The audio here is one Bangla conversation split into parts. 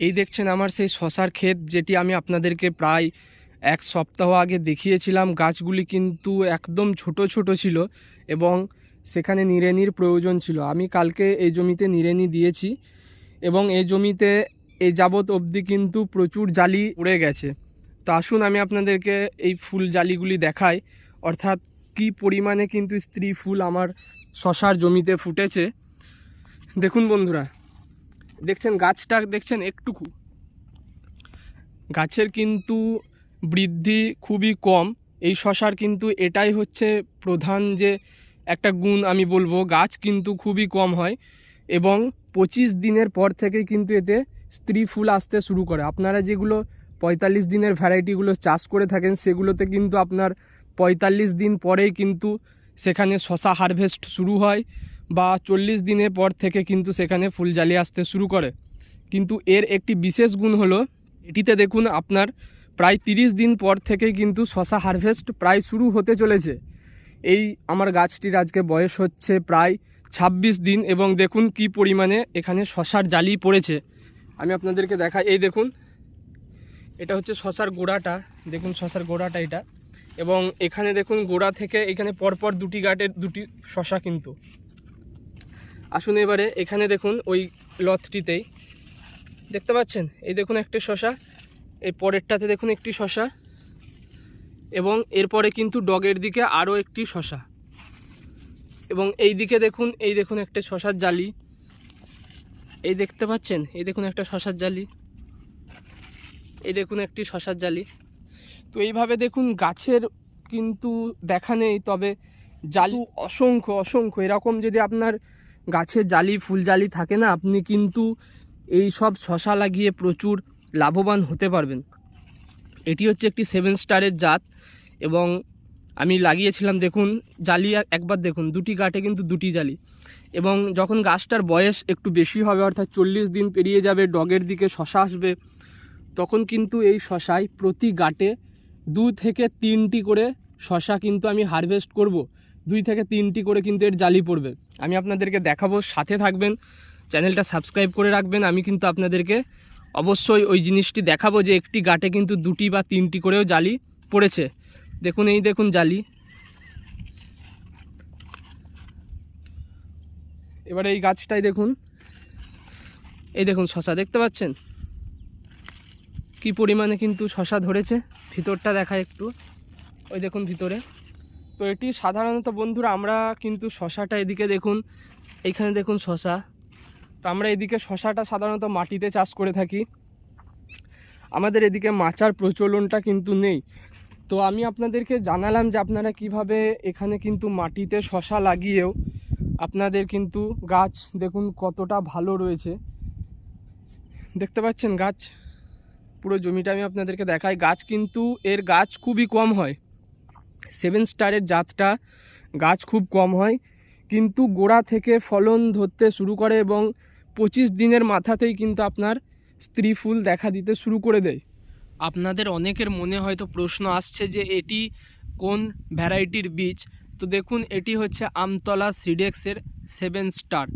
এই দেখছেন আমার সেই শশার ক্ষেত, যেটি আমি আপনাদেরকে প্রায় এক সপ্তাহ আগে দেখিয়েছিলাম। গাছগুলি কিন্তু একদম ছোট ছোট ছিল এবং সেখানে নিড়েনির প্রয়োজন ছিল। আমি কালকে এই জমিতে নিড়েনি দিয়েছি এবং এই জমিতে এই যাবৎ অবধি কিন্তু প্রচুর জালি উড়ে গেছে। তো আসুন আমি আপনাদেরকে এই ফুল জালিগুলি দেখাই। অর্থাৎ কি পরিমাণে কিন্তু স্ত্রী ফুল আমার শশার জমিতে ফুটেছে। দেখুন বন্ধুরা দেখছেন গাছটা দেখছেন একটুকু। গাছের কিন্তু বৃদ্ধি খুবই কম। এই শশার কিন্তু এটাই হচ্ছে প্রধান যে একটা গুণ আমি বলব, গাছ কিন্তু খুবই কম হয় এবং পঁচিশ দিনের পর থেকে কিন্তু এতে স্ত্রী ফুল আসতে শুরু করে। আপনারা যেগুলো পঁয়তাল্লিশ দিনের ভ্যারাইটিগুলো চাষ করে থাকেন, সেগুলোতে কিন্তু আপনার পঁয়তাল্লিশ দিন পরেই কিন্তু সেখানে শশা হারভেস্ট শুরু হয়। বা চল্লিশ দিনের পর থেকে কিন্তু সেখানে ফুল জালি আসতে শুরু করে। কিন্তু এর একটি বিশেষ গুণ হলো, এটিতে দেখুন আপনার প্রায় তিরিশ দিন পর থেকেই কিন্তু শশা হারভেস্ট প্রায় শুরু হতে চলেছে। এই আমার গাছটির আজকে বয়স হচ্ছে প্রায় ছাব্বিশ দিন এবং দেখুন কি পরিমাণে এখানে শশার জালি পড়েছে। আমি আপনাদেরকে দেখাই, এই দেখুন, এটা হচ্ছে শশার গোড়াটা, দেখুন শশার গোড়াটা এটা। এবং এখানে দেখুন গোড়া থেকে এখানে পরপর দুটি গাটের, দুটি শশা কিন্তু। আসুন এবারে, এখানে দেখুন ওই লথটিতেই দেখতে পাচ্ছেন? এই দেখুন একটি শশা, এই পরেরটাতে দেখুন একটি শশা, এবং এরপরে কিন্তু ডগের দিকে আরও একটি শশা। এবং এই দিকে দেখুন, এই দেখুন একটা শশার জালি। এই দেখতে পাচ্ছেন? এই দেখুন একটা শশার জালি। এই দেখুন একটি শশার জালি। তো এইভাবে দেখুন গাছের কিন্তু দেখা নেই, তবে জালু অসংখ্য অসংখ্য। এরকম যদি আপনার গাছে জালি, ফুল জালি থাকে না, আপনি কিন্তু এই সব শশা লাগিয়ে প্রচুর লাভবান হতে পারবেন। এটি হচ্ছে একটি সেভেন স্টারের জাত এবং আমি লাগিয়েছিলাম, দেখুন, জালি এক- একবার দেখুন, দুটি গাটে কিন্তু দুটি জালি। এবং যখন গাছটার বয়স একটু বেশি হবে, অর্থাৎ চল্লিশ দিন পেরিয়ে যাবে, ডগের দিকে শশা আসবে, তখন কিন্তু এই শশায় প্রতি গাঁটে দু থেকে তিনটি করে শশা কিন্তু আমি হারভেস্ট করব। দুই থেকে তিনটি করে কিন্তু এর জালি পড়বে। আমি আপনাদেরকে দেখাবো, সাথে থাকবেন, চ্যানেলটা সাবস্ক্রাইব করে রাখবেন, আমি কিন্তু আপনাদেরকে অবশ্যই ওই জিনিসটি দেখাবো যে একটি গাটে কিন্তু দুটি বা তিনটি করেও জালি পড়েছে। দেখুন, এই দেখুন জালি। এবারে এই গাছটাই দেখুন। এই দেখুন শশা, দেখতে পাচ্ছেন? কি পরিমাণে কিন্তু শশা ধরেছে, ভিতরটা দেখা একটু। ওই দেখুন ভিতরে। তো এটি সাধারণত বন্ধুরা আমরা কিন্তু শশাটা এদিকে দেখুন, এইখানে দেখুন শশা। তো আমরা এদিকে শশাটা সাধারণত মাটিতে চাষ করে থাকি। আমাদের এদিকে মাচার প্রচলনটা কিন্তু নেই। তো আমি আপনাদেরকে জানালাম যে আপনারা কীভাবে এখানে কিন্তু মাটিতে শশা লাগিয়েও আপনাদের কিন্তু গাছ দেখুন কতটা ভালো রয়েছে। দেখতে পাচ্ছেন গাছ? পুরো জমিটা আমি আপনাদেরকে দেখাই। গাছ কিন্তু, এর গাছ খুবই কম হয়। সেভেন স্টারের জাতটা গাছ খুব কম হয়, কিন্তু গোড়া থেকে ফলন ধরতে শুরু করে এবং পঁচিশ দিনের মাথাতেই কিন্তু আপনার স্ত্রী ফুল দেখা দিতে শুরু করে দেয়। আপনাদের অনেকের মনে হয়তো প্রশ্ন আসছে যে এটি কোন ভ্যারাইটির বীজ? তো দেখুন, এটি হচ্ছে আমতলা সিডেক্সের সেভেন স্টার।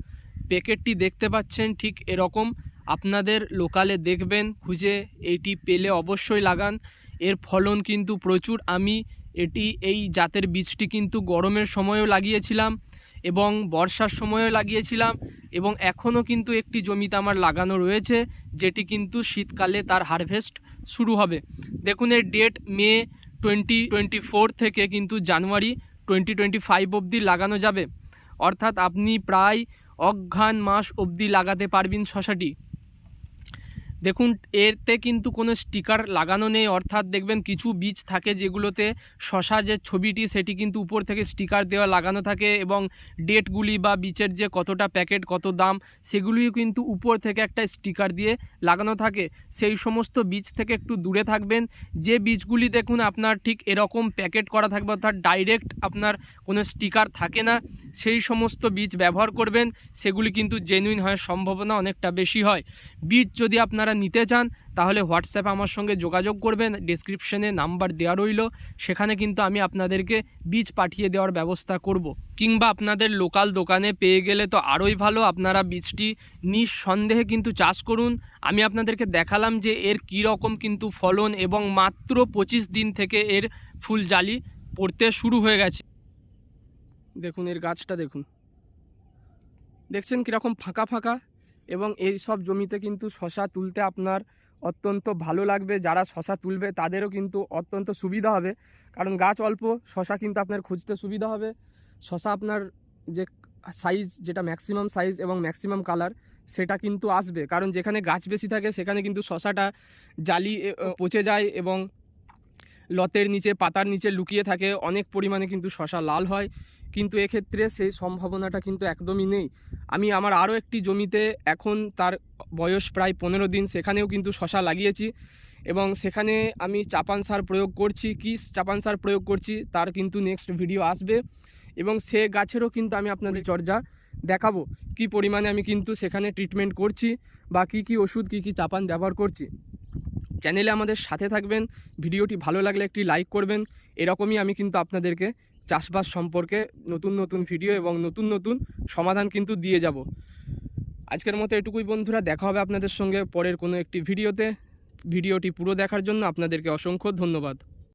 প্যাকেটটি দেখতে পাচ্ছেন, ঠিক এরকম। আপনাদের লোকালে দেখবেন, খুঁজে এটি পেলে অবশ্যই লাগান। এর ফলন কিন্তু প্রচুর। আমি এটি এই জাতের বীজটি কিন্তু গরমের সময়ও লাগিয়েছিলাম এবং বর্ষার সময়ও লাগিয়েছিলাম এবং এখনও কিন্তু একটি জমিতে আমার লাগানো রয়েছে, যেটি কিন্তু শীতকালে তার হারভেস্ট শুরু হবে। দেখুন, এর date May twenty twenty four থেকে কিন্তু জানুয়ারি টোয়েন্টি টোয়েন্টি ফাইভ অবধি লাগানো যাবে। অর্থাৎ আপনি প্রায় অঘ্রাণ মাস অবধি লাগাতে পারবেন শশাটি। দেখুন, এতে কিন্তু কোনো স্টিকার লাগানো নেই, অর্থাৎ দেখবেন কিছু বীজ থাকে যেগুলোতে শশা যে ছবিটি, সেটি কিন্তু উপর থেকে স্টিকার দেওয়া লাগানো থাকে এবং ডেটগুলি বা বীজের যে কতটা প্যাকেট, কত দাম, সেগুলিও কিন্তু উপর থেকে একটা স্টিকার দিয়ে লাগানো থাকে। সেই সমস্ত বীজ থেকে একটু দূরে থাকবেন। যে বীজগুলি দেখুন, আপনার ঠিক এরকম প্যাকেট করা থাকবে, অর্থাৎ ডাইরেক্ট আপনার কোনো স্টিকার থাকে না, সেই সমস্ত বীজ ব্যবহার করবেন, সেগুলি কিন্তু জেনুইন হওয়ার সম্ভাবনা অনেকটা বেশি হয়। বীজ যদি আপনারা আপনারা নিতে চান, তাহলে হোয়াটসঅ্যাপে আমার সঙ্গে যোগাযোগ করবেন। ডিসক্রিপশনে নাম্বার দেওয়া রইল। সেখানে কিন্তু আমি আপনাদেরকে বীজ পাঠিয়ে দেওয়ার ব্যবস্থা করব। কিংবা আপনাদের লোকাল দোকানে পেয়ে গেলে তো আরোই ভালো, আপনারা বীজটি নিঃসন্দেহে কিন্তু চাষ করুন। আমি আপনাদেরকে দেখালাম যে এর কী রকম কিন্তু ফলন এবং মাত্র পঁচিশ দিন থেকে এর ফুল জালি পড়তে শুরু হয়ে গেছে। দেখুন, এর গাছটা দেখুন। দেখছেন কীরকম ফাঁকা ফাঁকা? এবং এই সব জমিতে কিন্তু শশা তুলতে আপনার অত্যন্ত ভালো লাগবে। যারা শশা তুলবে, তাদেরও কিন্তু অত্যন্ত সুবিধা হবে। কারণ গাছ অল্প, শশা কিন্তু আপনার খুঁজতে সুবিধা হবে। শশা আপনার যে সাইজ যেটা ম্যাক্সিমাম সাইজ এবং ম্যাক্সিমাম কালার সেটা কিন্তু আসবে। কারণ যেখানে গাছ বেশি থাকে, সেখানে কিন্তু শশাটা জালি পচে যায় এবং লতের নিচে, পাতার নিচে লুকিয়ে থাকে। অনেক পরিমাণে কিন্তু শশা লাল হয়। কিন্তু এক্ষেত্রে সেই সম্ভাবনাটা কিন্তু একদমই নেই। আমি আমার আরও একটি জমিতে এখন তার বয়স প্রায় পনেরো দিন, সেখানেও কিন্তু শশা লাগিয়েছি এবং সেখানে আমি চাপান সার প্রয়োগ করছি, কি চাপান সার প্রয়োগ করছি তার কিন্তু নেক্সট ভিডিও আসবে এবং সে গাছেরও কিন্তু আমি আপনাদের চর্যা দেখাবো, কি পরিমাণে আমি কিন্তু সেখানে ট্রিটমেন্ট করছি বা কী কী ওষুধ, কী কী চাপান ব্যবহার করছি। চ্যানেলে আমাদের সাথে থাকবেন, ভিডিওটি ভালো লাগলে একটি লাইক করবেন, এরকমই আমি কিন্তু আপনাদেরকে চাষবাস সম্পর্কে নতুন নতুন ভিডিও এবং নতুন নতুন সমাধান কিন্তু দিয়ে যাব। আজকের মতো এটুকুই বন্ধুরা, দেখা হবে আপনাদের সঙ্গে পরের কোনো একটি ভিডিওতে ভিডিওটি পুরো দেখার জন্য আপনাদেরকে অসংখ্য ধন্যবাদ।